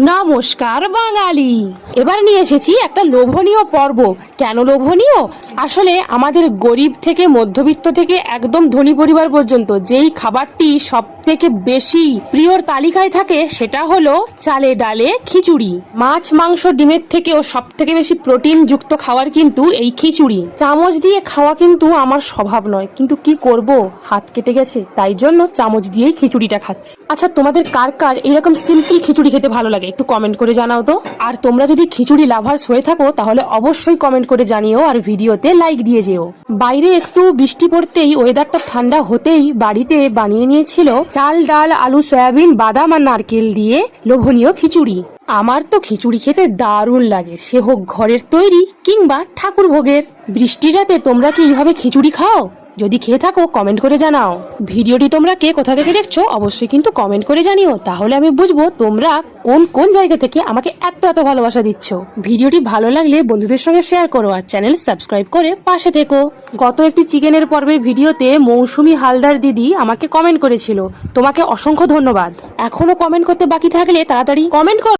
নমস্কার বাঙালি। এবার নিয়ে এসেছি একটা লোভনীয় পর্ব। কেন লোভনীয়? আসলে আমাদের গরিব থেকে, মধ্যবিত্ত থেকে একদম ধনী পরিবার পর্যন্ত যেই খাবারটি সব থেকে বেশি প্রিয়র তালিকায় থাকে সেটা হলো চালে ডালে খিচুড়ি। মাছ, মাংস, ডিমের থেকেও সব থেকে বেশি প্রোটিন যুক্ত খাওয়ার কিন্তু এই খিচুড়ি। চামচ দিয়ে খাওয়া কিন্তু আমার স্বভাব নয়, কিন্তু কি করব? হাত কেটে গেছে, তাই জন্য চামচ দিয়েই খিচুড়িটা খাচ্ছি। আচ্ছা তোমাদের কার কার এরকম সিম্পল খিচুড়ি খেতে ভালো লাগে? একটু কমেন্ট করে জানাও তো। আর তোমরা যদি খিচুড়ি লাভার্স হয়ে থাকো, তাহলে অবশ্যই কমেন্ট করে জানিও আর ভিডিওতে লাইক দিয়ে যেও। বাইরে একটু বৃষ্টি পড়তেই ওয়েদারটা ঠান্ডা হতেই বাড়িতে বানিয়ে নিয়েছিল চাল, ডাল, আলু, সয়াবিন, বাদাম আর নারকেল দিয়ে লোভনীয় খিচুড়ি। আমার তো খিচুড়ি খেতে দারুণ লাগে। সে হোক ঘরের তৈরি কিংবা ঠাকুর ভোগের বৃষ্টির রাতে তোমরা কি এইভাবে খিচুড়ি খাও? যদি খেয়ে থাকো কমেন্ট করে জানাও। ভিডিওটি তোমরা কে কোথা থেকে দেখছ, অবশ্যই কিন্তু কমেন্ট করে জানিও। তাহলে আমি বুঝব তোমরা কোন কোন জায়গা থেকে আমাকে এত এত ভালোবাসা দিচ্ছ। ভিডিওটি ভালো লাগলে বন্ধুদের সঙ্গে শেয়ার করো আর চ্যানেল সাবস্ক্রাইব করে পাশে থেকো। গত একটি চিকেনের পর্বের ভিডিওতে মৌসুমি হালদার দিদি আমাকে কমেন্ট করেছিল। তোমাকে অসংখ্য ধন্যবাদ। এখনও কমেন্ট করতে বাকি থাকলে তাড়াতাড়ি কমেন্ট করো।